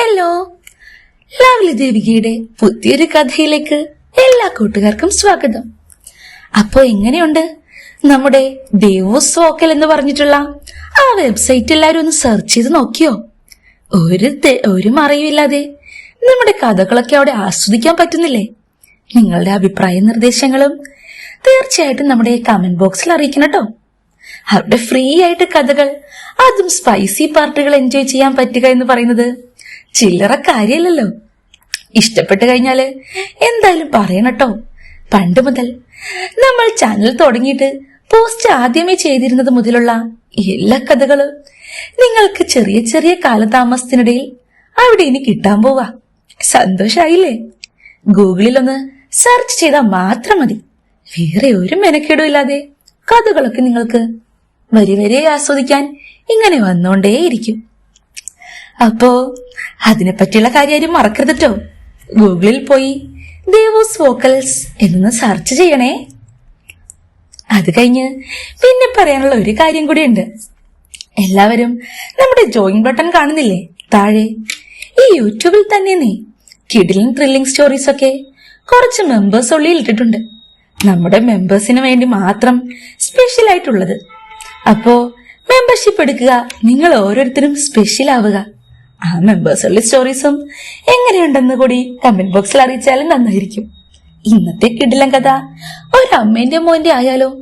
Hello lovely ദേവികയുടെ പുതിയൊരു കഥയിലേക്ക് എല്ലാ കൂട്ടുകാർക്കും സ്വാഗതം. അപ്പോ എങ്ങനെയുണ്ട്? നമ്മുടെ ദേവോസ് വോക്കൽ എന്ന് പറഞ്ഞിട്ടുള്ള ആ വെബ്സൈറ്റ് എല്ലാരും ഒന്ന് സെർച്ച് ചെയ്ത് നോക്കിയോ? ഒരു ഒരു മറയുമില്ലാതെ നമ്മുടെ കഥകളൊക്കെ അവിടെ ആസ്വദിക്കാൻ പറ്റുന്നില്ലേ? നിങ്ങളുടെ അഭിപ്രായ നിർദ്ദേശങ്ങളും തീർച്ചയായിട്ടും നമ്മുടെ കമന്റ് ബോക്സിൽ അറിയിക്കണം കേട്ടോ. അവിടെ ഫ്രീ ആയിട്ട് കഥകൾ അതും സ്പൈസി പാർട്ടുകൾ എൻജോയ് ചെയ്യാൻ പറ്റുക എന്ന് പറയുന്നത് ചില്ലറ കാര്യമല്ലല്ലോ ഇഷ്ടപ്പെട്ട് കഴിഞ്ഞാൽ എന്തായാലും പറയണട്ടോ. പണ്ട് മുതൽ നമ്മൾ ചാനൽ തുടങ്ങിയിട്ട് പോസ്റ്റ് ആദ്യമേ ചെയ്തിരുന്നത് മുതലുള്ള എല്ലാ കഥകളും നിങ്ങൾക്ക് ചെറിയ ചെറിയ കാലതാമസത്തിനിടയിൽ അവിടെ ഇനി കിട്ടാൻ പോവാ. സന്തോഷായില്ലേ? ഗൂഗിളിൽ ഒന്ന് സെർച്ച് ചെയ്താൽ മാത്രം മതി. വേറെ ഒരു മെനക്കേടും ഇല്ലാതെ കഥകളൊക്കെ നിങ്ങൾക്ക് വരി വരെ ആസ്വദിക്കാൻ ഇങ്ങനെ വന്നോണ്ടേയിരിക്കും. അപ്പോ അതിനെ പറ്റിയുള്ള കാര്യം ആരും മറക്കരുത് കേട്ടോ ഗൂഗിളിൽ പോയി ദേവോസ് വോക്കൽസ് എന്നൊന്ന് സെർച്ച് ചെയ്യണേ. അത് കഴിഞ്ഞ് പിന്നെ പറയാനുള്ള ഒരു കാര്യം കൂടിയുണ്ട്. എല്ലാവരും നമ്മുടെ ജോയിൻ ബട്ടൺ കാണുന്നില്ലേ? താഴെ. ഈ യൂട്യൂബിൽ തന്നെ നീ കിഡിലും ത്രില്ലിംഗ് സ്റ്റോറീസ് ഒക്കെ കുറച്ച് മെമ്പേഴ്സ് ഉള്ളിൽ ഇട്ടിട്ടുണ്ട്. നമ്മുടെ മെമ്പേഴ്സിന് വേണ്ടി മാത്രം സ്പെഷ്യൽ ആയിട്ടുള്ളത്. അപ്പോ മെമ്പർഷിപ്പ് എടുക്കുക നിങ്ങൾ ഓരോരുത്തരും സ്പെഷ്യൽ ആവുക. ആ മെമ്പേഴ്സുള്ള സ്റ്റോറീസും എങ്ങനെയുണ്ടെന്ന് കൂടി കമന്റ് ബോക്സിൽ അറിയിച്ചാലും നന്നായിരിക്കും. ഇന്നത്തെ കിടിലൻ കഥ. ഒരമ്മേന്റെ മോന്റെ ആയാലോ?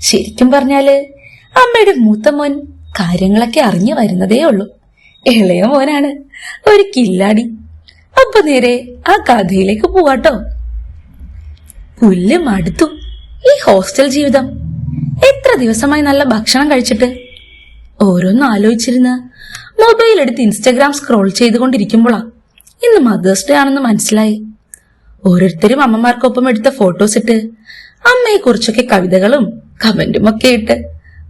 ശരിക്കും പറഞ്ഞാൽ അമ്മയുടെ മൂത്ത മോൻ കാര്യങ്ങളൊക്കെ അറിഞ്ഞു വരുന്നതേ ഉള്ളൂ. ഇളയ മോനാണ്. ഒരു കില്ലാടി. അപ്പൊ നേരെ ആ കഥയിലേക്ക് പോവാട്ടോ. പുല്ല് മടുത്തു. ഈ ഹോസ്റ്റൽ ജീവിതം. എത്ര ദിവസമായി നല്ല ഭക്ഷണം കഴിച്ചിട്ട്? ഓരോന്ന് ആലോചിച്ചിരുന്ന് മൊബൈൽ എടുത്ത് ഇൻസ്റ്റഗ്രാം സ്ക്രോൾ ചെയ്തുകൊണ്ടിരിക്കുമ്പോഴാ ഇന്ന് മദേഴ്സ് ഡേ ആണെന്ന് മനസ്സിലായി. ഓരോരുത്തരും അമ്മമാർക്കൊപ്പം എടുത്ത ഫോട്ടോസ് ഇട്ട് അമ്മയെ കുറിച്ചൊക്കെ കവിതകളും കമന്റും ഒക്കെ ഇട്ട്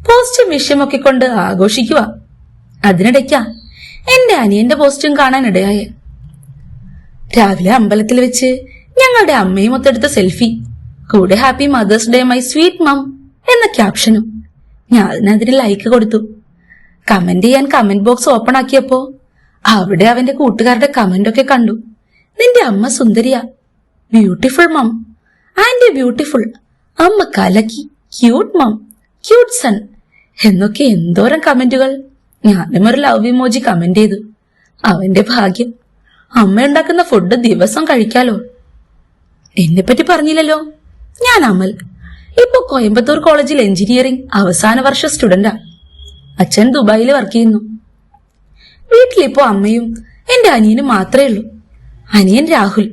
പോസ്റ്റും വിഷയമൊക്കെ കൊണ്ട് ആഘോഷിക്കുക അതിനിടയ്ക്കാ എന്റെ അനിയന്റെ പോസ്റ്റും കാണാൻ ഇടയായേ രാവിലെ അമ്പലത്തിൽ വെച്ച് ഞങ്ങളുടെ അമ്മയും ഒത്തെടുത്ത സെൽഫി. കൂടെ happy mother's day my sweet mum എന്ന ക്യാപ്ഷനും. ഞാൻ അതിന് ലൈക്ക് കൊടുത്തു. കമന്റ് ചെയ്യാൻ കമന്റ് ബോക്സ് ഓപ്പൺ ആക്കിയപ്പോ അവിടെ അവന്റെ കൂട്ടുകാരുടെ കമന്റ് ഒക്കെ കണ്ടു. നിന്റെ അമ്മ സുന്ദരിയാ. ബ്യൂട്ടിഫുൾ മം ആൻഡ് ബ്യൂട്ടിഫുൾ അമ്മ കലക്കി. ക്യൂട്ട് മം ക്യൂട്ട് സൺ എന്നൊക്കെ എന്തോരം കമന്റുകൾ. ഞാനും ഒരു ലവ് ഇമോജി കമന്റ് ചെയ്തു. അവന്റെ ഭാഗ്യം. അമ്മ ഉണ്ടാക്കുന്ന ഫുഡ് ദിവസം കഴിക്കാലോ. എന്നെ പറ്റി പറഞ്ഞില്ലല്ലോ. ഞാൻ അമൽ. ഇപ്പൊ കോയമ്പത്തൂർ കോളേജിൽ എഞ്ചിനീയറിംഗ് അവസാന വർഷ സ്റ്റുഡന്റാ അച്ഛൻ ദുബായിൽ വർക്ക് ചെയ്യുന്നു. വീട്ടിലിപ്പോ അമ്മയും എന്റെ അനിയനും മാത്രമേ ഉള്ളൂ. അനിയൻ രാഹുൽ.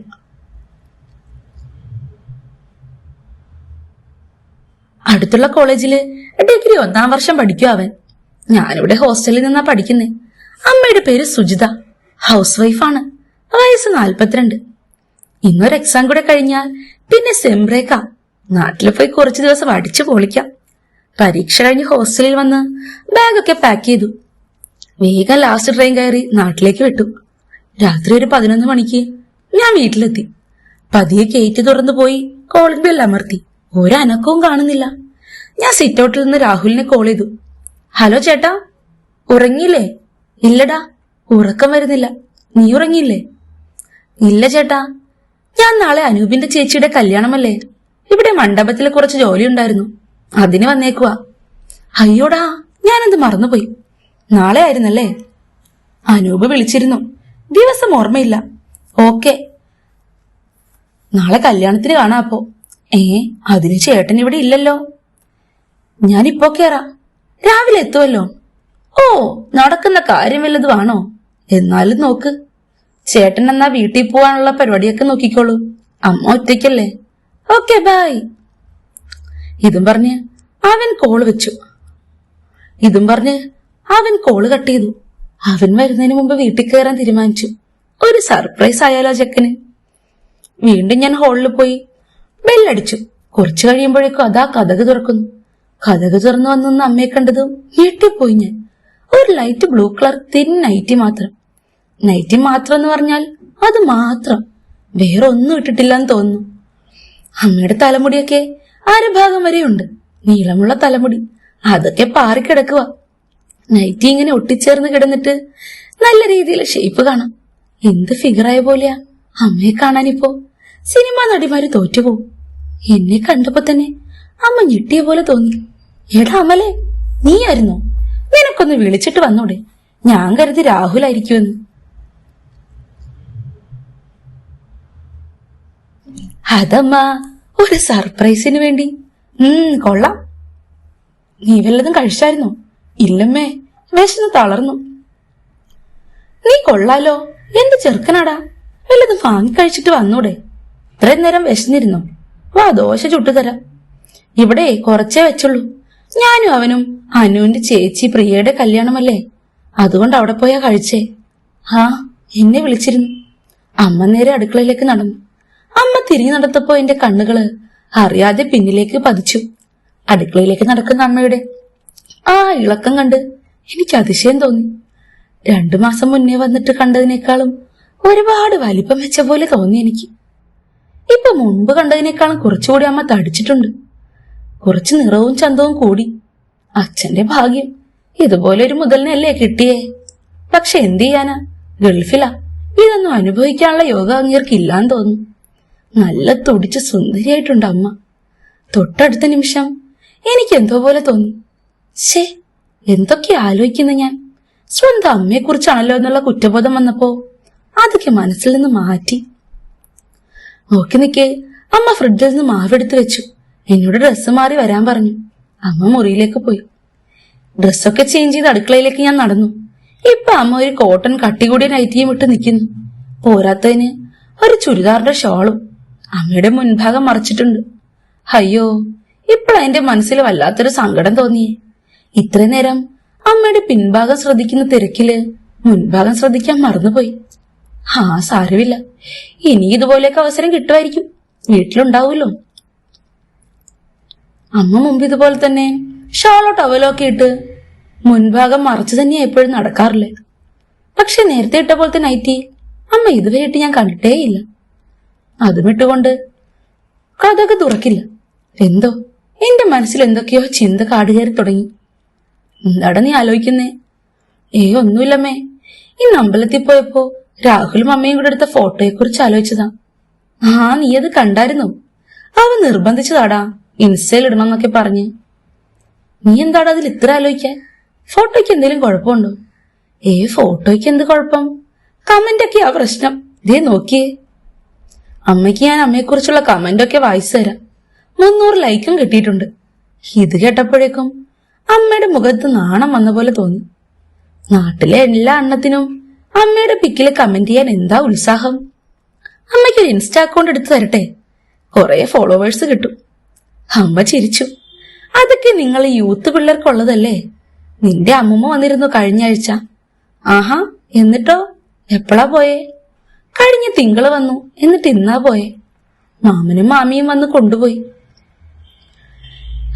അടുത്തുള്ള കോളേജിൽ ഡിഗ്രി ഒന്നാം വർഷം പഠിക്കും അവൻ. ഞാനിവിടെ ഹോസ്റ്റലിൽ നിന്നാ പഠിക്കുന്നേ. അമ്മയുടെ പേര് സുജിത. ഹൗസ് വൈഫാണ് വയസ്സ് നാൽപ്പത്തിരണ്ട് ഇന്നൊരു എക്സാം കൂടെ കഴിഞ്ഞാൽ പിന്നെ സെം ബ്രേക്കാ നാട്ടിൽ പോയി കുറച്ചു ദിവസം അടിച്ചു പൊളിക്കാം. പരീക്ഷ കഴിഞ്ഞ് ഹോസ്റ്റലിൽ വന്ന് ബാഗൊക്കെ പാക്ക് ചെയ്തു. വേഗം ലാസ്റ്റ് ട്രെയിൻ കയറി നാട്ടിലേക്ക് വിട്ടു. രാത്രി ഒരു പതിനൊന്ന് മണിക്ക് ഞാൻ വീട്ടിലെത്തി. പതിയെ കയറ്റി തുറന്നു പോയി കോളിംഗ് ബെൽ അമർത്തി. ഒരനക്കവും കാണുന്നില്ല. ഞാൻ സിറ്റ് ഔട്ടിൽ നിന്ന് രാഹുലിനെ കോൾ ചെയ്തു. ഹലോ ചേട്ടാ ഉറങ്ങിയില്ലേ? ഇല്ലടാ ഉറക്കം വരുന്നില്ല. നീ ഉറങ്ങിയില്ലേ? ഇല്ല ചേട്ടാ ഞാൻ നാളെ അനൂപിന്റെ ചേച്ചിയുടെ കല്യാണമല്ലേ? ഇവിടെ മണ്ഡപത്തിൽ കുറച്ച് ജോലി ഉണ്ടായിരുന്നു അതിന് വന്നേക്കുവാ. അയ്യോടാ ഞാനത് മറന്നുപോയി? നാളെ ആയിരുന്നല്ലേ? അനൂപ് വിളിച്ചിരുന്നു. ദിവസം ഓർമ്മയില്ല. ഓക്കെ. നാളെ കല്യാണത്തിന് കാണാ അപ്പോ. ഏ അതിന് ചേട്ടൻ ഇവിടെ ഇല്ലല്ലോ. ഞാനിപ്പോ കേറാം. രാവിലെ എത്തുമല്ലോ ഓ നടക്കുന്ന കാര്യം വല്ലതുമാണോ എന്നാലും നോക്ക്. ചേട്ടൻ എന്നാ വീട്ടിൽ പോവാനുള്ള പരിപാടിയൊക്കെ നോക്കിക്കോളൂ. അമ്മ ഒറ്റയ്ക്കല്ലേ? Okay bye. ഇതും പറഞ്ഞ് അവൻ കോൾ വെച്ചു. ഇതും പറഞ്ഞ് അവൻ കോൾ കട്ട് ചെയ്തു. അവൻ വരുന്നതിന് മുമ്പ് വീട്ടിൽ കയറാൻ തീരുമാനിച്ചു. ഒരു സർപ്രൈസ് ആയാലോ ചെക്കന് വീണ്ടും ഞാൻ ഹോളിൽ പോയി. ബെല്ലടിച്ചു കുറച്ചു കഴിയുമ്പോഴേക്കും അതാ കഥക് തുറക്കുന്നു. കഥക് തുറന്നു വന്നൊന്ന് അമ്മയെ കണ്ടതും ഞെട്ടിപ്പോയി ഞാൻ. ഒരു light blue colour thin nightie മാത്രം. നൈറ്റി മാത്രം എന്ന് പറഞ്ഞാൽ അത് മാത്രം. വേറെ ഒന്നും ഇട്ടിട്ടില്ലെന്ന് തോന്നുന്നു. അമ്മയുടെ തലമുടിയൊക്കെ അരഭാഗം വരെയുണ്ട് നീളമുള്ള തലമുടി. അതൊക്കെ പാറിക്കിടക്കുക നൈറ്റി ഇങ്ങനെ ഒട്ടിച്ചേർന്ന് കിടന്നിട്ട് നല്ല രീതിയിൽ ഷേപ്പ് കാണാം. എന്ത് ഫിഗറായ പോലെയാ. അമ്മയെ കാണാനിപ്പോ. സിനിമാ നടിമാര് തോറ്റുപോകും എന്നെ കണ്ടപ്പോ തന്നെ അമ്മ ഞെട്ടിയ പോലെ തോന്നി. എടാ അമലെ നീയായിരുന്നോ? നിനക്കൊന്ന് വിളിച്ചിട്ട് വന്നൂടെ. ഞാൻ കരുതി രാഹുലായിരിക്കുമെന്ന് അതമ്മ ഒരു സർപ്രൈസിന് വേണ്ടി. കൊള്ളാം. നീ വല്ലതും കഴിച്ചായിരുന്നോ? ഇല്ലമ്മേ വിശന്ന് തളർന്നു. നീ കൊള്ളാലോ എന്ത് ചെറുക്കനാടാ? വല്ലതും വാങ്ങി കഴിച്ചിട്ട് വന്നൂടെ. ഇത്രയും നേരം വിശന്നിരുന്നോ? വാ ദോശ ചുട്ടുതരാം. ഇവിടെ കുറച്ചേ വെച്ചുള്ളൂ. ഞാനും അവനും അനുവിന്റെ ചേച്ചി പ്രിയയുടെ കല്യാണമല്ലേ? അതുകൊണ്ട് അവിടെ പോയാ കഴിച്ചേ. ആ എന്നെ വിളിച്ചിരുന്നു. അമ്മ നേരെ അടുക്കളയിലേക്ക് നടന്നു. അമ്മ തിരിഞ്ഞു നടത്തപ്പോ എന്റെ കണ്ണുകൾ അറിയാതെ പിന്നിലേക്ക് പതിച്ചു. അടുക്കളയിലേക്ക് നടക്കുന്ന അമ്മയുടെ ആ ഇളക്കം കണ്ട് എനിക്ക് അതിശയം തോന്നി. രണ്ടു മാസം മുന്നേ വന്നിട്ട് കണ്ടതിനേക്കാളും ഒരുപാട് വലിപ്പം വെച്ച പോലെ തോന്നി എനിക്ക്. ഇപ്പൊ മുൻപ് കണ്ടതിനേക്കാളും കുറച്ചുകൂടി അമ്മ തടിച്ചിട്ടുണ്ട്. കുറച്ച് നിറവും ചന്തവും കൂടി. അച്ഛന്റെ ഭാഗ്യം ഇതുപോലെ ഒരു മുതലിനല്ലേ കിട്ടിയേ? പക്ഷെ എന്തു ചെയ്യാനാ? ഗൾഫിലാ. ഇതൊന്നും അനുഭവിക്കാനുള്ള യോഗ അങ്ങേർക്കില്ലാന്ന് തോന്നുന്നു നല്ല തുടിച്ച് സുന്ദരിയായിട്ടുണ്ട് അമ്മ. തൊട്ടടുത്ത നിമിഷം എനിക്ക് എന്തോ പോലെ തോന്നി. ശേ എന്തൊക്കെ ആലോചിക്കുന്ന ഞാൻ? സ്വന്തം അമ്മയെക്കുറിച്ചാണല്ലോ എന്നുള്ള കുറ്റബോധം വന്നപ്പോ അതൊക്കെ മനസ്സിൽ നിന്ന് മാറ്റി. നോക്കി നിക്കേ അമ്മ ഫ്രിഡ്ജിൽ നിന്ന് മാവെടുത്ത് വെച്ചു. എന്നോട് ഡ്രസ്സ് മാറി വരാൻ പറഞ്ഞു. അമ്മ മുറിയിലേക്ക് പോയി. ഡ്രസ്സൊക്കെ ചേഞ്ച് ചെയ്ത് അടുക്കളയിലേക്ക് ഞാൻ നടന്നു. ഇപ്പൊ അമ്മ ഒരു കോട്ടൺ കട്ടികൂടിയ നൈറ്റിയും ഇട്ട് നിൽക്കുന്നു. പോരാത്തതിന് ഒരു ചുരിദാറിന്റെ ഷോളും അമ്മയുടെ മുൻഭാഗം മറച്ചിട്ടുണ്ട്. അയ്യോ ഇപ്പോൾ എന്റെ മനസ്സിൽ വല്ലാത്തൊരു സങ്കടം തോന്നി. ഇത്രയും നേരം അമ്മയുടെ പിൻഭാഗം ശ്രദ്ധിക്കുന്ന തിരക്കിൽ മുൻഭാഗം ശ്രദ്ധിക്കാൻ മറന്നുപോയി. ആ സാരമില്ല. ഇനി ഇതുപോലെയൊക്കെ അവസരം കിട്ടുമായിരിക്കും. വീട്ടിലുണ്ടാവുമല്ലോ. അമ്മ മുമ്പ് ഇതുപോലെ തന്നെ ഷോളോ ടവലോ ഒക്കെ ഇട്ട് മുൻഭാഗം മറച്ചു തന്നെയാ എപ്പോഴും നടക്കാറില്ലേ? പക്ഷെ നേരത്തെ ഇട്ട പോലത്തെ നൈറ്റി അമ്മ ഇതുവരെ ഇട്ട് ഞാൻ കണ്ടിട്ടേയില്ല. അതും ഇട്ടുകൊണ്ട് കഥക തുറക്കില്ല. എന്തോ? എന്റെ മനസ്സിൽ എന്തൊക്കെയോ ചിന്ത കാടുകയറി തുടങ്ങി. എന്താടാ നീ ആലോചിക്കുന്നേ? ഏ ഒന്നുമില്ലമ്മേ. ഇന്ന് അമ്പലത്തിൽ പോയപ്പോ രാഹുലും അമ്മയും കൂടെ എടുത്ത ഫോട്ടോയെ കുറിച്ച് ആലോചിച്ചതാ. ആ നീ അത് കണ്ടായിരുന്നു? അവ നിർബന്ധിച്ചതാടാ. ഇൻസ്റ്റയിൽ ഇടണം എന്നൊക്കെ പറഞ്ഞ്. നീ എന്താടാ അതിൽ ഇത്ര ആലോചിക്കാൻ? ഫോട്ടോയ്ക്ക് എന്തെങ്കിലും കുഴപ്പമുണ്ടോ? ഏ ഫോട്ടോയ്ക്ക് എന്ത് കുഴപ്പം? കമന്റ് ഒക്കെയാ പ്രശ്നം. ദേ നോക്കിയേ. അമ്മയ്ക്ക് ഞാൻ അമ്മയെക്കുറിച്ചുള്ള ഒക്കെ വായിച്ചു തരാം. മുന്നൂറ് ലൈക്കും കിട്ടിയിട്ടുണ്ട്. ഇത് കേട്ടപ്പോഴേക്കും അമ്മയുടെ മുഖത്ത് നാണം വന്ന പോലെ തോന്നി. നാട്ടിലെ എല്ലാ അണ്ണത്തിനും അമ്മയുടെ പിക്കിൽ കമന്റ് ചെയ്യാൻ എന്താ ഉത്സാഹം? അമ്മയ്ക്ക് ഒരു ഇൻസ്റ്റാ അക്കൗണ്ട് എടുത്തു തരട്ടെ? കുറെ ഫോളോവേഴ്സ് കിട്ടും. അമ്മ ചിരിച്ചു. അതൊക്കെ നിങ്ങൾ യൂത്ത് പിള്ളേർക്കുള്ളതല്ലേ? നിന്റെ അമ്മമ്മ വന്നിരുന്നു കഴിഞ്ഞ ആഴ്ച. ആഹാ എന്നിട്ടോ? എപ്പോഴാ പോയേ? കഴിഞ്ഞ തിങ്കൾ വന്നു. എന്നിട്ട് ഇന്നാ പോയെ? മാമനും മാമിയും വന്ന് കൊണ്ടുപോയി.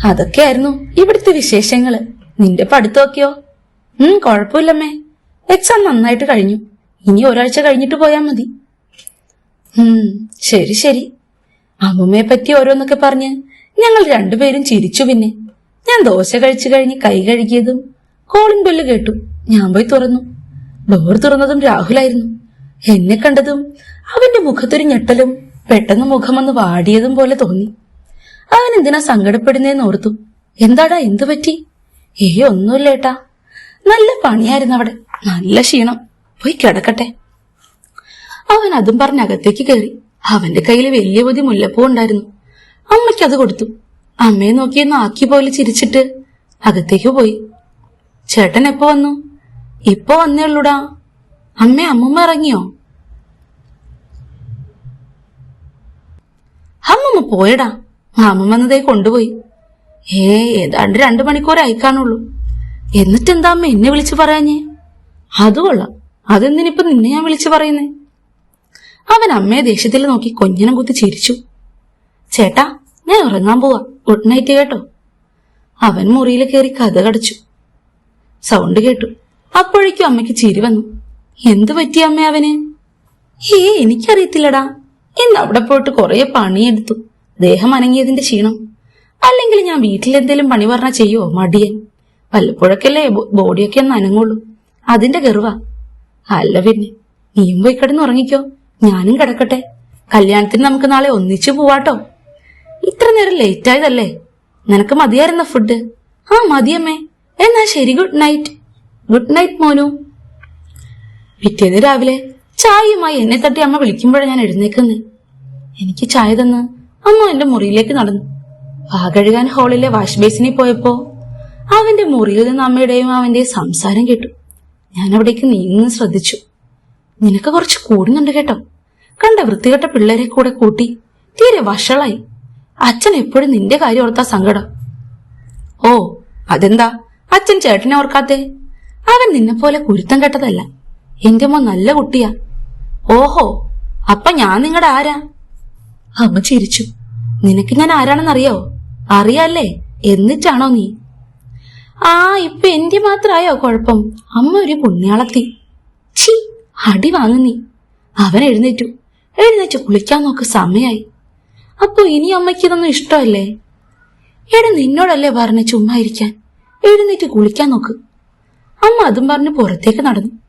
അതൊക്കെയായിരുന്നു ഇവിടുത്തെ വിശേഷങ്ങൾ. നിന്റെ പഠിത്തമൊക്കെയോ? ഉം കുഴപ്പമില്ലമ്മേ. എക്സാം നന്നായിട്ട് കഴിഞ്ഞു. ഇനി ഒരാഴ്ച കഴിഞ്ഞിട്ട് പോയാൽ മതി. ഉം ശരി ശരി. അമ്മമ്മയെ പറ്റി ഓരോന്നൊക്കെ പറഞ്ഞ് ഞങ്ങൾ രണ്ടുപേരും ചിരിച്ചു പിന്നെ. ഞാൻ ദോശ കഴിച്ചു കഴിഞ്ഞ് കൈ കഴുകിയതും കോളിംഗ് ബെല്ല് കേട്ടു. ഞാൻ പോയി തുറന്നു. ഡോർ തുറന്നതും രാഹുലായിരുന്നു. എന്നെ കണ്ടതും അവന്റെ മുഖത്തൊരു ഞെട്ടലും പെട്ടെന്ന് മുഖമൊന്ന് വാടിയതും പോലെ തോന്നി. അവൻ എന്തിനാ സങ്കടപ്പെടുന്നേന്ന് ഓർത്തു. എന്താടാ എന്തു പറ്റി? ഏ ഒന്നുമില്ല ഏട്ടാ. നല്ല പണിയായിരുന്നു അവിടെ. നല്ല ക്ഷീണം. പോയി കിടക്കട്ടെ. അവൻ അതും പറഞ്ഞ് അകത്തേക്ക് കയറി. അവന്റെ കയ്യിൽ വലിയ പൊതി മുല്ലപ്പൂ ഉണ്ടായിരുന്നു. അമ്മയ്ക്ക് അത് കൊടുത്തു. അമ്മയെ നോക്കിയെന്ന് ആക്കി പോലെ ചിരിച്ചിട്ട് അകത്തേക്ക് പോയി. ചേട്ടൻ എപ്പോ വന്നു? ഇപ്പൊ വന്നേ ഉള്ളൂടാ. അമ്മ അമ്മമ്മ ഇറങ്ങിയോ? അമ്മമ്മ പോയടാ. അമ്മമ്മ വന്നതേ കൊണ്ടുപോയി. ഏ ഏതാണ്ട് രണ്ടു മണിക്കൂറായി കാണുള്ളൂ എന്നിട്ടെന്താ അമ്മ എന്നെ വിളിച്ചു പറയാഞ്ഞേ? അത് കൊള്ളാം. അതെന്തിനിപ്പൊ നിന്നെ ഞാൻ വിളിച്ചു പറയുന്നേ? അവൻ അമ്മയെ ദേഷ്യത്തിൽ നോക്കി കൊഞ്ഞനം കുത്തി ചിരിച്ചു. ചേട്ടാ ഞാൻ ഉറങ്ങാൻ പോവാ. ഗുഡ് നൈറ്റ് കേട്ടോ. അവൻ മുറിയിൽ കയറി കഥ കടച്ചു. സൗണ്ട് കേട്ടു. അപ്പോഴേക്കും അമ്മയ്ക്ക് ചിരി വന്നു. എന്തു പറ്റി അമ്മ അവന്? ഏ എനിക്കറിയത്തില്ലടാ. ഇന്ന് അവിടെ പോയിട്ട് കുറെ പണിയെടുത്തു. ദേഹം അനങ്ങിയതിന്റെ ക്ഷീണം. അല്ലെങ്കിൽ ഞാൻ വീട്ടിൽ എന്തെങ്കിലും പണി പറഞ്ഞാ ചെയ്യോ മടിയൻ? വല്ലപ്പോഴൊക്കെയല്ലേ ബോഡിയൊക്കെ ഒന്ന് അനങ്ങുള്ളൂ. അതിന്റെ ഗർവ അല്ല പിന്നെ നീയും പോയി കിടന്ന് ഉറങ്ങിക്കോ. ഞാനും കിടക്കട്ടെ. കല്യാണത്തിന് നമുക്ക് നാളെ ഒന്നിച്ചു പോവാട്ടോ. ഇത്ര നേരം ലേറ്റ് ആയതല്ലേ? നിനക്ക് മതിയായിരുന്ന ഫുഡ് ആ മതിയമ്മേ. എന്നാ ശരി ഗുഡ് നൈറ്റ് ഗുഡ് നൈറ്റ് മോനു. പിറ്റേന്ന് രാവിലെ ചായയുമായി എന്നെ തട്ടി അമ്മ വിളിക്കുമ്പോഴാണ് ഞാൻ എഴുന്നേക്കുന്നത് എനിക്ക് ചായ തന്ന് അമ്മ എന്റെ മുറിയിലേക്ക് നടന്നു. വാകഴുകാൻ ഹാളിലെ വാഷ് ബേസിനിൽ പോയപ്പോ അവന്റെ മുറിയിൽ നിന്ന് അമ്മയുടെയും അവന്റെയും സംസാരം കേട്ടു. ഞാൻ അവിടേക്ക് നീങ്ങുന്നു ശ്രദ്ധിച്ചു. നിനക്ക് കുറച്ച് കൂടുന്നുണ്ട് കേട്ടോ. കണ്ട വൃത്തികെട്ട പിള്ളേരെ കൂടെ കൂട്ടി തീരെ വഷളായി. അച്ഛൻ എപ്പോഴും നിന്റെ കാര്യം ഓർത്താ സങ്കടം. ഓ അതെന്താ? അച്ഛൻ ചേട്ടനെ ഓർക്കാത്തെ? അവൻ നിന്നെപ്പോലെ കുരുത്തം കെട്ടതല്ല. എന്റെ മോൻ നല്ല കുട്ടിയാ. ഓഹോ അപ്പൊ ഞാൻ നിങ്ങളുടെ ആരാ? അമ്മ ചിരിച്ചു. നിനക്ക് ഞാൻ ആരാണെന്നറിയോ? അറിയാല്ലേ? എന്നിട്ടാണോ നീ? ആ ഇപ്പൊ എന്റെ മാത്രമായോ കുഴപ്പം? അമ്മ ഒരു പുണ്യാളത്തി. ചി അടി വാങ്ങു നീ. അവൻ എഴുന്നേറ്റു. എഴുന്നേറ്റ് കുളിക്കാൻ നോക്ക് സമയായി. അപ്പൊ ഇനി അമ്മയ്ക്ക് ഇതൊന്നും ഇഷ്ടമല്ലേ? എടാ നിന്നോടല്ലേ പറഞ്ഞ ചുമ്മാ ഇരിക്കാൻ? എഴുന്നേറ്റ് കുളിക്കാൻ നോക്ക്. അമ്മ അതും പറഞ്ഞ് പുറത്തേക്ക് നടന്നു.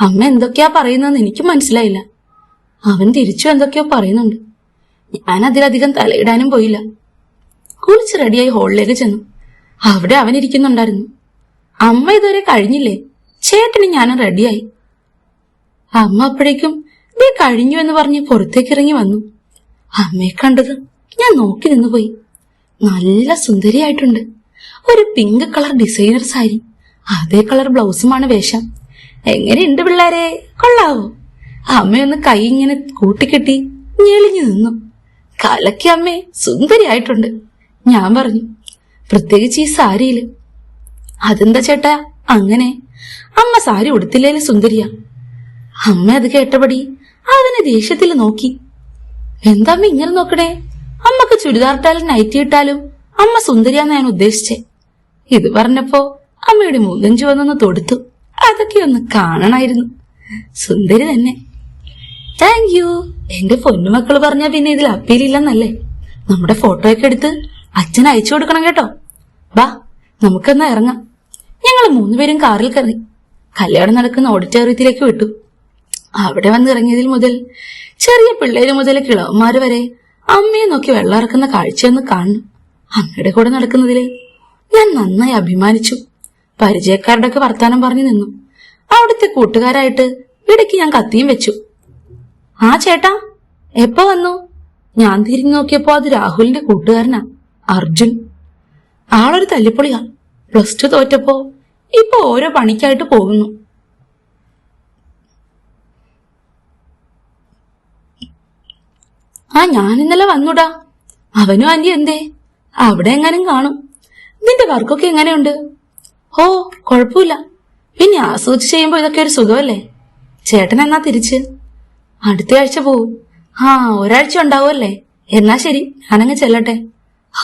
അമ്മ എന്തൊക്കെയാ പറയുന്നതെന്ന് എനിക്ക് മനസ്സിലായില്ല. അവൻ തിരിച്ചു എന്തൊക്കെയോ പറയുന്നുണ്ട്. ഞാൻ അതിലധികം തലയിടാനും പോയില്ല. കുളിച്ച് റെഡിയായി ഹോളിലേക്ക് ചെന്നു. അവിടെ അവൻ ഇരിക്കുന്നുണ്ടായിരുന്നു. അമ്മ ഇതുവരെ കഴിഞ്ഞില്ലേ? ചേട്ടന് ഞാനും റെഡിയായി. അമ്മ അപ്പോഴേക്കും നീ കഴിഞ്ഞു എന്ന് പറഞ്ഞ് പുറത്തേക്ക് ഇറങ്ങി വന്നു. അമ്മയെ കണ്ടത് ഞാൻ നോക്കി നിന്നുപോയി നല്ല സുന്ദരിയായിട്ടുണ്ട്. ഒരു പിങ്ക് കളർ ഡിസൈനർ സാരി. അതേ കളർ ബ്ലൗസുമാണ് വേഷം. എങ്ങനെയുണ്ട് പിള്ളേരെ? കൊള്ളാവോ? അമ്മയൊന്ന് കൈ ഇങ്ങനെ കൂട്ടിക്കെട്ടി ഞെളിഞ്ഞു നിന്നു. കലക്കി അമ്മേ സുന്ദരിയായിട്ടുണ്ട്. ഞാൻ പറഞ്ഞു പ്രത്യേകിച്ച് ഈ സാരിയിൽ. അതെന്താ ചേട്ടാ അങ്ങനെ? അമ്മ സാരി ഉടുത്തില്ലേൽ സുന്ദരിയാ. അമ്മ അത് കേട്ടപടി അവനെ ദേഷ്യത്തിൽ നോക്കി. എന്താ അമ്മ ഇങ്ങനെ നോക്കണേ? അമ്മയ്ക്ക് ചുരിദാർ ഇട്ടാലും നൈറ്റി ഇട്ടാലും അമ്മ സുന്ദരിയാന്ന് ഞാൻ ഉദ്ദേശിച്ചേ. ഇത് പറഞ്ഞപ്പോ അമ്മയുടെ മുഖം ചുവന്നൊന്ന് തൊടുത്തു. അതൊക്കെ ഒന്ന് കാണണമായിരുന്നു സുന്ദരി തന്നെ. താങ്ക് യു എന്റെ പൊന്നുമക്കൾ പറഞ്ഞാ പിന്നെ ഇതിൽ അപ്പീലില്ലെന്നല്ലേ? നമ്മുടെ ഫോട്ടോയൊക്കെ എടുത്ത് അച്ഛൻ അയച്ചു കൊടുക്കണം കേട്ടോ. ബാ നമുക്കെന്നാ ഇറങ്ങാം. ഞങ്ങൾ മൂന്നുപേരും കാറിൽ കയറി. കല്യാണം നടക്കുന്ന ഓഡിറ്റോറിയത്തിലേക്ക് വിട്ടു. അവിടെ വന്ന് ഇറങ്ങിയതിൽ മുതൽ ചെറിയ പിള്ളേര് മുതൽ കിളവന്മാര് വരെ അമ്മയെ നോക്കി വെള്ളം ഇറക്കുന്ന കാഴ്ചയൊന്ന് കാണണം. അമ്മയുടെ കൂടെ നടക്കുന്നതിൽ ഞാൻ നന്നായി അഭിമാനിച്ചു. പരിചയക്കാരുടെ ഒക്കെ വർത്താനം പറഞ്ഞു നിന്നു. അവിടുത്തെ കൂട്ടുകാരായിട്ട് ഇടയ്ക്ക് ഞാൻ കത്തിയും വെച്ചു. ആ ചേട്ടാ എപ്പോ വന്നു? ഞാൻ തിരിഞ്ഞു നോക്കിയപ്പോ അത് രാഹുലിന്റെ കൂട്ടുകാരനാ അർജുൻ. ആളൊരു തല്ലിപ്പൊളിയാ. പ്ലസ് ടു തോറ്റപ്പോ ഇപ്പൊ ഓരോ പണിക്കായിട്ട് പോകുന്നു. ആ ഞാൻ ഇന്നലെ വന്നുടാ. അവനും അന്റി എന്തേ? അവിടെ എങ്ങാനും കാണും. നിന്റെ വർക്കൊക്കെ എങ്ങനെയുണ്ട്? ഓ കുഴപ്പമില്ല. പിന്നെ ആസ്വദിച്ച് ചെയ്യുമ്പോ ഇതൊക്കെ ഒരു സുഖമല്ലേ? ചേട്ടൻ എന്നാ തിരിച്ച്? അടുത്ത ആഴ്ച പോവും. ആ ഒരാഴ്ച ഉണ്ടാവുമല്ലേ? എന്നാ ശരി ഞാനങ്ങ് ചെല്ലട്ടെ.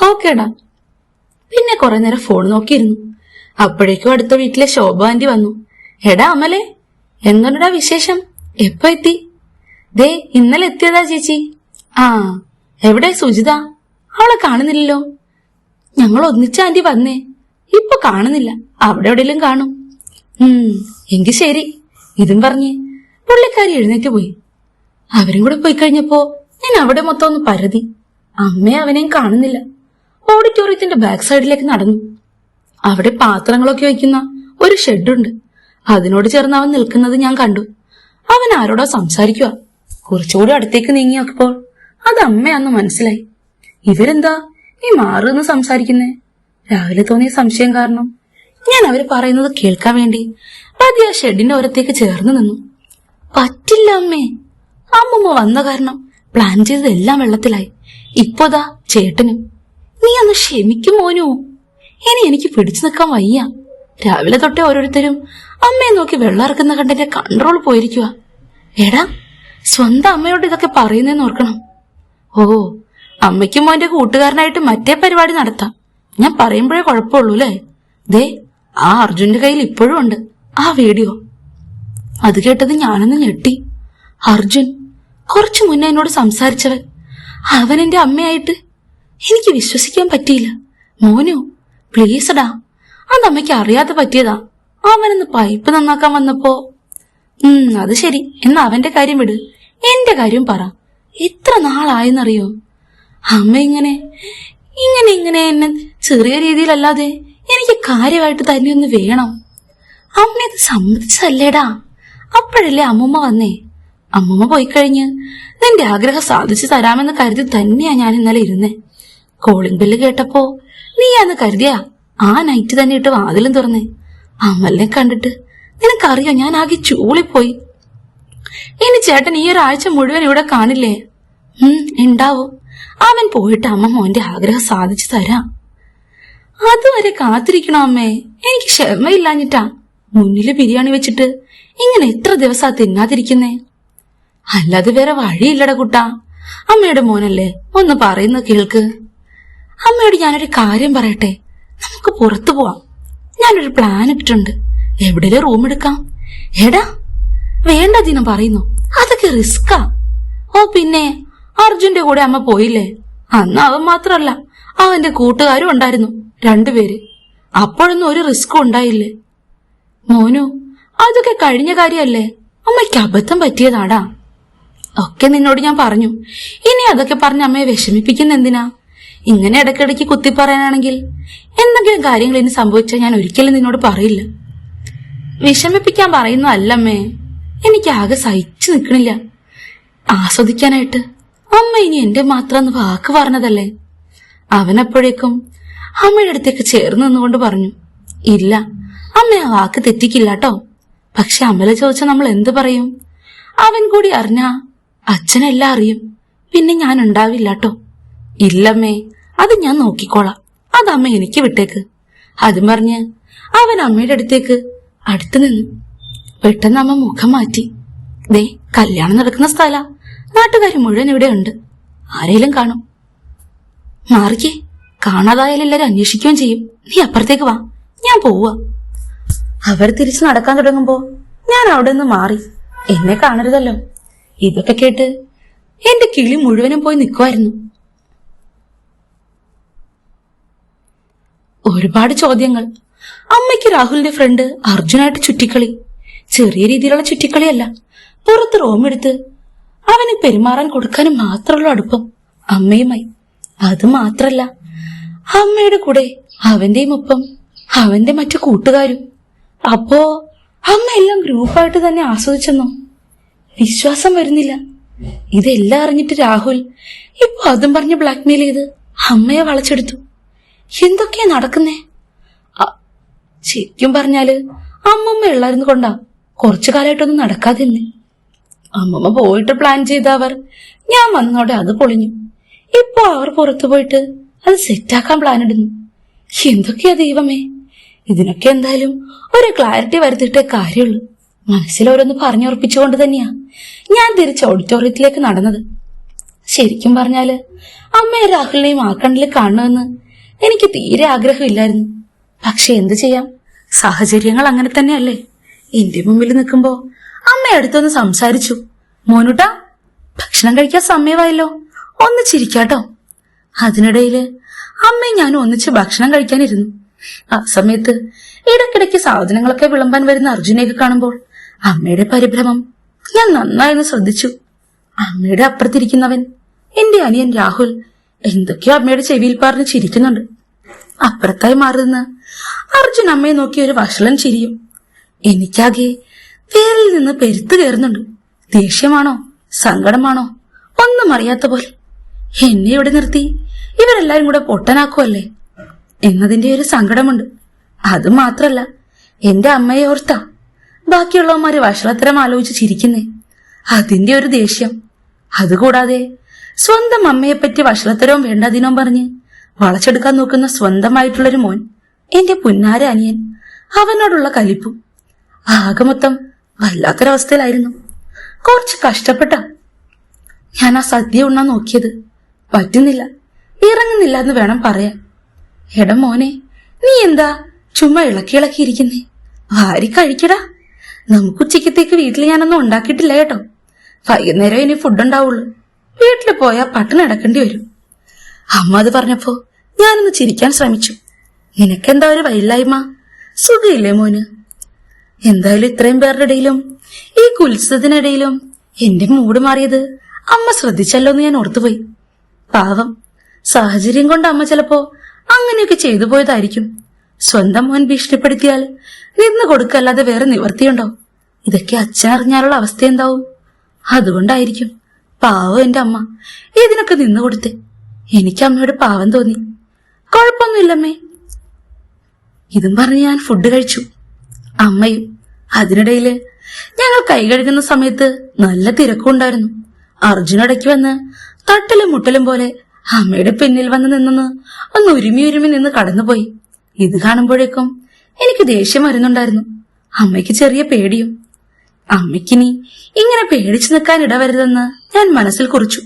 ഓക്കേടാ. പിന്നെ കുറെ നേരം ഫോൺ നോക്കിയിരുന്നു. അപ്പോഴേക്കും അടുത്ത വീട്ടിലെ ശോഭ ആന്റി വന്നു. എടാ അമലേ എങ്ങനെടാ വിശേഷം? എപ്പോ എത്തി? ദേ ഇന്നലെ എത്തിയതാ ചേച്ചി. ആ എവിടെ സുജിത? അവളെ കാണുന്നില്ലല്ലോ. ഞങ്ങൾ ഒന്നിച്ച ആന്റി വന്നേ. ഇപ്പൊ കാണുന്നില്ല. അവിടെ എവിടെയെങ്കിലും കാണും. ഉം എങ്കി ശരി. ഇതും പറഞ്ഞ് പുള്ളിക്കാരി എഴുന്നേറ്റ് പോയി. അവരും കൂടെ പോയി കഴിഞ്ഞപ്പോ ഞാൻ അവിടെ മൊത്തം ഒന്ന് പരതി. അമ്മയെ അവനെയും കാണുന്നില്ല. ഓഡിറ്റോറിയത്തിന്റെ ബാക്ക് സൈഡിലേക്ക് നടന്നു. അവിടെ പാത്രങ്ങളൊക്കെ വയ്ക്കുന്ന ഒരു ഷെഡുണ്ട്. അതിനോട് ചേർന്ന് അവൻ നിൽക്കുന്നത് ഞാൻ കണ്ടു. അവൻ ആരോടോ സംസാരിക്കുക കുറച്ചുകൂടി അടുത്തേക്ക് നീങ്ങി നോക്കിയപ്പോൾ അത് അമ്മയാന്ന് മനസ്സിലായി. ഇവരെന്താ ഈ മാറുന്ന് സംസാരിക്കുന്നേ? രാവിലെ തോന്നിയ സംശയം കാരണം ഞാൻ അവർ പറയുന്നത് കേൾക്കാൻ വേണ്ടി പതി ആ ഷെഡിന്റെ ഓരത്തേക്ക് ചേർന്ന് നിന്നു. പറ്റില്ല അമ്മേ. അമ്മമ്മ വന്ന കാരണം പ്ലാൻ ചെയ്തതെല്ലാം വെള്ളത്തിലായി. ഇപ്പോതാ ചേട്ടനും. നീ ഒന്ന് ക്ഷമിക്കും മോനു. ഇനി എനിക്ക് പിടിച്ചു നിൽക്കാൻ വയ്യ. രാവിലെ തൊട്ടേ ഓരോരുത്തരും അമ്മയെ നോക്കി വെള്ളം ഇറക്കുന്ന കണ്ടെന്റെ കൺട്രോൾ പോയിരിക്കുക എടാ സ്വന്തം അമ്മയോട് ഇതൊക്കെ പറയുന്നേന്ന് ഓർക്കണം. ഓ അമ്മയ്ക്കും മോന്റെ കൂട്ടുകാരനായിട്ട് മറ്റേ പരിപാടി നടത്താം. ഞാൻ പറയുമ്പോഴേ കുഴപ്പമുള്ളൂ അല്ലേ ദേ ആ അർജുന്റെ കയ്യിൽ ഇപ്പോഴും ഉണ്ട്. ആ വീഡിയോ. അത് കേട്ടത് ഞാനൊന്ന് ഞെട്ടി. അർജുൻ കുറച്ചു മുന്നേ എന്നോട് സംസാരിച്ചവൻ. അവൻ എന്റെ അമ്മയായിട്ട്. എനിക്ക് വിശ്വസിക്കാൻ പറ്റിയില്ല. മോനു പ്ലീസടാ അത് അമ്മയ്ക്ക് അറിയാതെ പറ്റിയതാ. അവനൊന്ന് പൈപ്പ് നന്നാക്കാൻ വന്നപ്പോ. ഉം അത് ശരി. എന്നാ അവന്റെ കാര്യം വിട്. എന്റെ കാര്യം പറ. എത്ര നാളായെന്നറിയോ? അമ്മ ഇങ്ങനെ ഇങ്ങനെ ഇങ്ങനെ എന്നെ ചെറിയ രീതിയിലല്ലാതെ എനിക്ക് കാര്യമായിട്ട് തന്നെ ഒന്ന് വേണം. അമ്മ ഇത് സമ്മതിച്ചതല്ലേടാ? അപ്പോഴല്ലേ അമ്മമ്മ വന്നേ? അമ്മമ്മ പോയി കഴിഞ്ഞ് നിന്റെ ആഗ്രഹം സാധിച്ചു തരാമെന്ന് കരുതി തന്നെയാ ഞാൻ ഇന്നലെ ഇരുന്നേ. കോളിംഗ് ബെല്ല് കേട്ടപ്പോ നീയാന്ന് കരുതിയാ ആ നൈറ്റ് തന്നെ ഇട്ട് വാതിലും തുറന്നേ. അമ്മലിനെ കണ്ടിട്ട് നിനക്കറിയോ ഞാൻ ആകെ ചൂളിപ്പോയി. ഇനി ചേട്ടൻ ഈ ഒരാഴ്ച മുഴുവൻ ഇവിടെ കാണില്ലേ? ഉം ഉണ്ടാവും അവൻ പോയിട്ട് അമ്മ മോന്റെ ആഗ്രഹം സാധിച്ചു തരാം. അതുവരെ കാത്തിരിക്കണം അമ്മേ? എനിക്ക് ക്ഷമയില്ലാഞ്ഞിട്ടാ. മുന്നിൽ ബിരിയാണി വെച്ചിട്ട് ഇങ്ങനെ എത്ര ദിവസാ തിന്നാതിരിക്കുന്നേ? അല്ലാതെ വേറെ വഴിയില്ലട കുട്ടാ. അമ്മയുടെ മോനല്ലേ? ഒന്ന് പറയുന്ന കേൾക്ക്. അമ്മയോട് ഞാനൊരു കാര്യം പറയട്ടെ? നമുക്ക് പുറത്തു പോവാം. ഞാനൊരു പ്ലാൻ ഇട്ടിട്ടുണ്ട്. എവിടെയും റൂം എടുക്കാം. എടാ വേണ്ട ദിനം പറയുന്നു. അതൊക്കെ റിസ്കാ ഓ പിന്നെ? അർജുന്റെ കൂടെ അമ്മ പോയില്ലേ? അന്ന് അവൻ മാത്രല്ല അവന്റെ കൂട്ടുകാരും ഉണ്ടായിരുന്നു രണ്ടുപേര്. അപ്പോഴൊന്നും ഒരു റിസ്ക്കും ഉണ്ടായില്ലേ? മോനു അതൊക്കെ കഴിഞ്ഞ കാര്യല്ലേ? അമ്മയ്ക്ക് അബദ്ധം പറ്റിയതാടാ. ഒക്കെ നിന്നോട് ഞാൻ പറഞ്ഞു. ഇനി അതൊക്കെ പറഞ്ഞ് അമ്മയെ വിഷമിപ്പിക്കുന്ന എന്തിനാ? ഇങ്ങനെ ഇടയ്ക്കിടയ്ക്ക് കുത്തി പറയാനാണെങ്കിൽ എന്തെങ്കിലും കാര്യങ്ങൾ ഇനി സംഭവിച്ചാൽ ഞാൻ ഒരിക്കലും നിന്നോട് പറയില്ല. വിഷമിപ്പിക്കാൻ പറയുന്നതല്ലമ്മേ എനിക്ക് ആകെ സഹിച്ചു നിൽക്കണില്ല. ആസ്വദിക്കാനായിട്ട്. അമ്മ ഇനി എന്റെ മാത്രം വാക്ക് പറഞ്ഞതല്ലേ? അവനപ്പോഴേക്കും അമ്മയുടെ അടുത്തേക്ക് ചേർന്ന് നിന്നുകൊണ്ട് പറഞ്ഞു ഇല്ല അമ്മ ആ വാക്ക് തെറ്റിക്കില്ല കേട്ടോ പക്ഷെ അമ്മല ചോദിച്ചാൽ നമ്മൾ എന്ത് പറയും? അവൻ കൂടി അറിഞ്ഞാ അച്ഛനെല്ലാം അറിയും. പിന്നെ ഞാൻ ഉണ്ടാവില്ല കേട്ടോ ഇല്ലമ്മേ അത് ഞാൻ നോക്കിക്കോളാം. അത് അമ്മ എനിക്ക് വിട്ടേക്ക്. അതും പറഞ്ഞ് അവൻ അമ്മയുടെ അടുത്തേക്ക് അടുത്ത് നിന്നു പെട്ടെന്ന് അമ്മ മുഖം മാറ്റി. ദേ കല്യാണം നടക്കുന്ന സ്ഥല. നാട്ടുകാർ മുഴുവൻ ഇവിടെ ഉണ്ട്. ആരെയും കാണും. മാറിക്കേ കാണാതായാലും എല്ലാരും അന്വേഷിക്കുകയും ചെയ്യും. നീ അപ്പുറത്തേക്ക് വാ ഞാൻ പോവാ അവർ തിരിച്ചു നടക്കാൻ തുടങ്ങുമ്പോ ഞാൻ അവിടെ നിന്ന് മാറി. എന്നെ കാണരുതല്ലോ. ഇതൊക്കെ കേട്ട് എന്റെ കിളി മുഴുവനും പോയി നിൽക്കുമായിരുന്നു ഒരുപാട് ചോദ്യങ്ങൾ. അമ്മയ്ക്ക് രാഹുലിന്റെ ഫ്രണ്ട് അർജുനായിട്ട് ചുറ്റിക്കളി. ചെറിയ രീതിയിലുള്ള ചുറ്റിക്കളിയല്ല. പുറത്ത് റൂം എടുത്ത് അവന് പെരുമാറാൻ കൊടുക്കാനും മാത്രമുള്ള അടുപ്പം അമ്മയുമായി. അത് മാത്രല്ല അമ്മയുടെ കൂടെ അവന്റെയും ഒപ്പം അവന്റെ മറ്റു കൂട്ടുകാരും. അപ്പോ അമ്മ എല്ലാം ഗ്രൂപ്പായിട്ട് തന്നെ ആസ്വദിച്ചെന്നോ? വിശ്വാസം വരുന്നില്ല. ഇതെല്ലാം അറിഞ്ഞിട്ട് രാഹുൽ ഇപ്പൊ അതും പറഞ്ഞ് ബ്ലാക്ക്മെയിൽ ചെയ്ത് അമ്മയെ വളച്ചെടുത്തു. എന്തൊക്കെയാ നടക്കുന്നേ? ശരിക്കും പറഞ്ഞാൽ അമ്മമ്മ ഉള്ളായിരുന്നു കൊണ്ടാ കുറച്ചു കാലമായിട്ടൊന്നും നടക്കാതെ നിന്നെ അമ്മമ്മ പോയിട്ട് പ്ലാൻ ചെയ്ത അവർ. ഞാൻ വന്നോടെ അത് പൊളിഞ്ഞു. ഇപ്പൊ അവർ പുറത്തു പോയിട്ട് അത് സെറ്റാക്കാൻ പ്ലാൻ ഇടുന്നു. എന്തൊക്കെയാ ദൈവമേ? ഇതിനൊക്കെ എന്തായാലും ഒരു ക്ലാരിറ്റി വരുത്തിയിട്ടേ കാര്യമുള്ളൂ. മനസ്സിൽ ഓരോന്ന് പറഞ്ഞുറപ്പിച്ചുകൊണ്ട് തന്നെയാ ഞാൻ തിരിച്ച് ഓഡിറ്റോറിയത്തിലേക്ക് നടന്നത്. ശരിക്കും പറഞ്ഞാൽ അമ്മയെ രാഹുലിനെയും ആക്കണ്ടിൽ കാണുമെന്ന് എനിക്ക് തീരെ ആഗ്രഹമില്ലായിരുന്നു. പക്ഷെ എന്തു ചെയ്യാം? സാഹചര്യങ്ങൾ അങ്ങനെ തന്നെയല്ലേ? എന്റെ മുമ്പിൽ നിൽക്കുമ്പോ അമ്മ അടുത്തൊന്ന് സംസാരിച്ചു. മോനുട്ട ഭക്ഷണം കഴിക്കാൻ സമയമായല്ലോ. ഒന്ന് ചിരിക്കാട്ടോ. അതിനിടയിൽ അമ്മയും ഞാനും ഒന്നിച്ച് ഭക്ഷണം കഴിക്കാനിരുന്നു. ആ സമയത്ത് ഇടയ്ക്കിടയ്ക്ക് സാധനങ്ങളൊക്കെ വിളമ്പാൻ വരുന്ന അർജുനെയൊക്കെ കാണുമ്പോൾ അമ്മയുടെ പരിഭ്രമം ഞാൻ നന്നായൊന്ന് ശ്രദ്ധിച്ചു. അമ്മയുടെ അപ്പുറത്തിരിക്കുന്നവൻ എന്റെ അനിയൻ രാഹുൽ എന്തൊക്കെയോ അമ്മയുടെ ചെവിയിൽ പറഞ്ഞ് ചിരിക്കുന്നുണ്ട്. അപ്പുറത്തായി മാറുന്ന അർജുൻ അമ്മയെ നോക്കി ഒരു വഷളൻ ചിരിയും. എനിക്കാകെ വേരിൽ നിന്ന് പെരുത്തു കയറുന്നുണ്ട്. ദേഷ്യമാണോ? സങ്കടമാണോ? ഒന്നും അറിയാത്ത പോലെ. എന്നെ ഇവിടെ നിർത്തി. ഇവരെല്ലാരും കൂടെ പൊട്ടനാക്കുമല്ലേ എന്നതിന്റെ ഒരു സങ്കടമുണ്ട്. അത് മാത്രല്ല എന്റെ അമ്മയെ ഓർത്താ. ബാക്കിയുള്ളവന്മാര് വഷളത്തരം ആലോചിച്ച് ചിരിക്കുന്നേ. അതിന്റെ ഒരു ദേഷ്യം. അതുകൂടാതെ സ്വന്തം അമ്മയെപ്പറ്റി വഷളത്തരവും വേണ്ടതിനോ പറഞ്ഞ് വളച്ചെടുക്കാൻ നോക്കുന്ന സ്വന്തമായിട്ടുള്ളൊരു മോൻ എന്റെ പുന്നാര അനിയൻ. അവനോടുള്ള കലിപ്പും. ആകെ മൊത്തം വല്ലാത്തൊരവസ്ഥയിലായിരുന്നു. കുറച്ച് കഷ്ടപ്പെട്ട ഞാൻ ആ സദ്യ ഉണ്ണാൻ നോക്കിയത് പറ്റുന്നില്ല. ഇറങ്ങുന്നില്ല എന്ന് വേണം പറയാൻ. എടാ മോനെ നീ എന്താ ചുമ്മാ ഇളക്കി ഇരിക്കുന്നേ? ആരി കഴിക്കടാ. നമുക്ക് ഉച്ചക്കത്തേക്ക് വീട്ടിൽ ഞാനൊന്നും ഉണ്ടാക്കിയിട്ടില്ല കേട്ടോ. വൈകുന്നേരം ഇനി ഫുഡ് ഉണ്ടാവുള്ളൂ. വീട്ടിൽ പോയാൽ പട്ടണം അടക്കേണ്ടി വരും. അമ്മ അത് പറഞ്ഞപ്പോ ഞാനൊന്ന് ചിരിക്കാൻ ശ്രമിച്ചു. നിനക്കെന്താ ഒരു വൈലായ്മ? സുഖയില്ലേ മോന്? എന്തായാലും ഇത്രയും പേരുടെ ഇടയിലും ഈ കുത്സത്തിനിടയിലും എന്റെ മൂട് മാറിയത് അമ്മ ശ്രദ്ധിച്ചല്ലോ എന്ന് ഞാൻ ഓർത്തുപോയി. പാവം സാഹചര്യം കൊണ്ട് അമ്മ ചിലപ്പോ അങ്ങനെയൊക്കെ ചെയ്തു പോയതായിരിക്കും. സ്വന്തം മോൻ ഭീഷണിപ്പെടുത്തിയാൽ നിന്ന് കൊടുക്കല്ലാതെ വേറെ നിവർത്തിയുണ്ടോ? ഇതൊക്കെ അച്ഛൻ അറിഞ്ഞാലുള്ള അവസ്ഥ എന്താവും? അതുകൊണ്ടായിരിക്കും പാവം എന്റെ അമ്മ ഇതിനൊക്കെ നിന്നു കൊടുത്തേ. എനിക്ക് അമ്മയോട് പാവം തോന്നി. കുഴപ്പമൊന്നുമില്ലമ്മേ. ഇതും പറഞ്ഞ് ഞാൻ ഫുഡ് കഴിച്ചു. അമ്മയും അതിനിടയിൽ ഞങ്ങൾ കൈ കഴുകുന്ന സമയത്ത് നല്ല തിരക്കുണ്ടായിരുന്നു. അർജുൻ ഇടയ്ക്ക് വന്ന് തട്ടലും മുട്ടലും പോലെ അമ്മയുടെ പിന്നിൽ വന്ന് നിന്നെന്ന് ഒന്ന് ഒരുമി ഒരുമി നിന്ന് കടന്നുപോയി. ഇത് കാണുമ്പോഴേക്കും എനിക്ക് ദേഷ്യം വരുന്നുണ്ടായിരുന്നു. അമ്മയ്ക്ക് ചെറിയ പേടിയും. അമ്മയ്ക്കിനി ഇങ്ങനെ പേടിച്ചു നിൽക്കാൻ ഇടവരുതെന്ന് ഞാൻ മനസ്സിൽ കുറിച്ചു.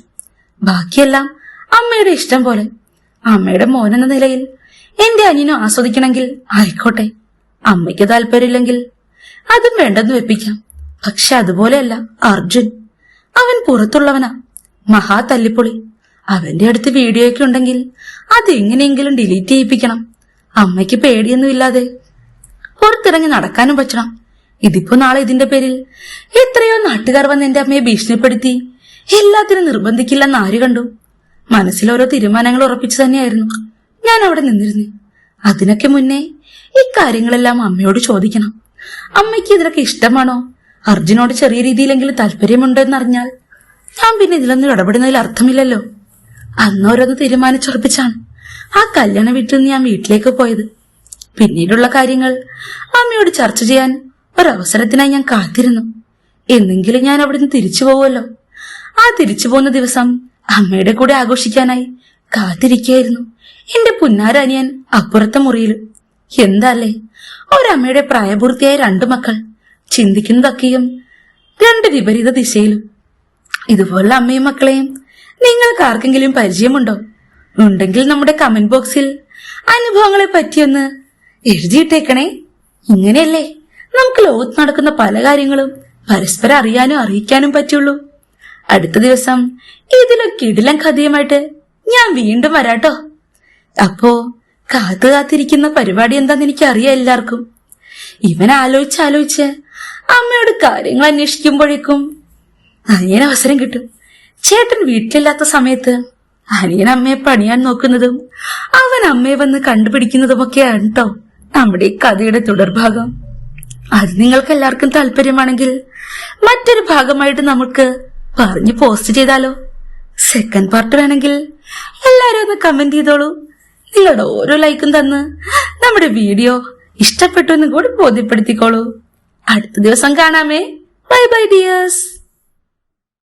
ബാക്കിയെല്ലാം അമ്മയുടെ ഇഷ്ടം പോലെ. അമ്മയുടെ മോനെന്ന നിലയിൽ എന്റെ അനിയനും ആസ്വദിക്കണമെങ്കിൽ ആയിക്കോട്ടെ. അമ്മയ്ക്ക് താല്പര്യമില്ലെങ്കിൽ അതും വേണ്ടെന്ന് വെപ്പിക്കാം. പക്ഷെ അതുപോലെയല്ല അർജുൻ. അവൻ പുറത്തുള്ളവനാ. മഹാ തല്ലിപ്പൊളി. അവന്റെ അടുത്ത് വീഡിയോ ഒക്കെ ഉണ്ടെങ്കിൽ അത് എങ്ങനെയെങ്കിലും ഡിലീറ്റ് ചെയ്യിപ്പിക്കണം. അമ്മയ്ക്ക് പേടിയൊന്നുമില്ലാതെ. പുറത്തിറങ്ങി നടക്കാനും പറ്റണം. ഇതിപ്പോ നാളെ ഇതിന്റെ പേരിൽ എത്രയോ നാട്ടുകാർ വന്ന് എന്റെ അമ്മയെ ഭീഷണിപ്പെടുത്തി എല്ലാത്തിനും നിർബന്ധിക്കില്ലെന്ന് ആര് കണ്ടു? മനസ്സിൽ ഓരോ തീരുമാനങ്ങൾ ഉറപ്പിച്ചു തന്നെയായിരുന്നു ഞാൻ അവിടെ നിന്നിരുന്നു അതിനൊക്കെ മുന്നേ ഇക്കാര്യങ്ങളെല്ലാം അമ്മയോട് ചോദിക്കണം. അമ്മയ്ക്ക് ഇതിനൊക്കെ ഇഷ്ടമാണോ? അർജുനോട് ചെറിയ രീതിയിലെങ്കിലും താല്പര്യമുണ്ടെന്നറിഞ്ഞാൽ ഞാൻ പിന്നെ ഇതിലൊന്നും ഇടപെടുന്നതിൽ അർത്ഥമില്ലല്ലോ. അന്നോരോന്ന് തീരുമാനിച്ചുറപ്പിച്ചാണ് ആ കല്യാണ വീട്ടിൽ നിന്ന് ഞാൻ വീട്ടിലേക്ക് പോയത്. പിന്നീടുള്ള കാര്യങ്ങൾ അമ്മയോട് ചർച്ച ചെയ്യാൻ ഒരവസരത്തിനായി ഞാൻ കാത്തിരുന്നു. എന്നെങ്കിലും ഞാൻ അവിടുന്ന് തിരിച്ചു പോവുമല്ലോ. ആ തിരിച്ചു പോകുന്ന ദിവസം അമ്മയുടെ കൂടെ ആഘോഷിക്കാനായി കാത്തിരിക്കുകയായിരുന്നു. എന്റെ പുന്നാരനിയൻ അപ്പുറത്തെ മുറിയിൽ എന്താല്ലേ ഒരമ്മയുടെ പ്രായപൂർത്തിയായ രണ്ടു മക്കൾ ചിന്തിക്കുന്നതൊക്കെയും രണ്ട് വിപരീത ദിശയിലും. ഇതുപോലുള്ള അമ്മയും മക്കളെയും നിങ്ങൾക്ക് ആർക്കെങ്കിലും പരിചയമുണ്ടോ? ഉണ്ടെങ്കിൽ നമ്മുടെ കമന്റ് ബോക്സിൽ അനുഭവങ്ങളെ പറ്റിയൊന്ന് എഴുതിയിട്ടേക്കണേ. ഇങ്ങനെയല്ലേ? നമുക്ക് ലോകത്ത് നടക്കുന്ന പല കാര്യങ്ങളും പരസ്പരം അറിയാനും അറിയിക്കാനും പറ്റുള്ളൂ. അടുത്ത ദിവസം ഇതിലൊക്കെ ഇടിലം കഥയുമായിട്ട് ഞാൻ വീണ്ടും വരാട്ടോ. അപ്പോ കാത്തു കാത്തിരിക്കുന്ന പരിപാടി എന്താന്ന് എനിക്ക് അറിയാം എല്ലാവർക്കും. ഇവൻ ആലോചിച്ച് ആലോചിച്ച് അമ്മയോട് കാര്യങ്ങൾ അന്വേഷിക്കുമ്പോഴേക്കും അനിയൻ അവസരം കിട്ടും. ചേട്ടൻ വീട്ടിലില്ലാത്ത സമയത്ത് അനിയൻ അമ്മയെ പണിയാൻ നോക്കുന്നതും അവൻ അമ്മയെ വന്ന് കണ്ടുപിടിക്കുന്നതുമൊക്കെയാണ് കേട്ടോ നമ്മുടെ ഈ കഥയുടെ തുടർഭാഗം. അത് നിങ്ങൾക്ക് എല്ലാവർക്കും താല്പര്യമാണെങ്കിൽ മറ്റൊരു ഭാഗമായിട്ട് നമുക്ക് പറഞ്ഞ് പോസ്റ്റ് ചെയ്താലോ? സെക്കൻഡ് പാർട്ട് വേണമെങ്കിൽ എല്ലാരും ഒന്ന് കമന്റ് ചെയ്തോളൂ. നിങ്ങളുടെ ഓരോ ലൈക്കും തന്ന്. നമ്മുടെ വീഡിയോ ഇഷ്ടപ്പെട്ടു എന്ന് കൂടി ബോധ്യപ്പെടുത്തിക്കോളൂ. അടുത്ത ദിവസം കാണാമേ. Bye bye dears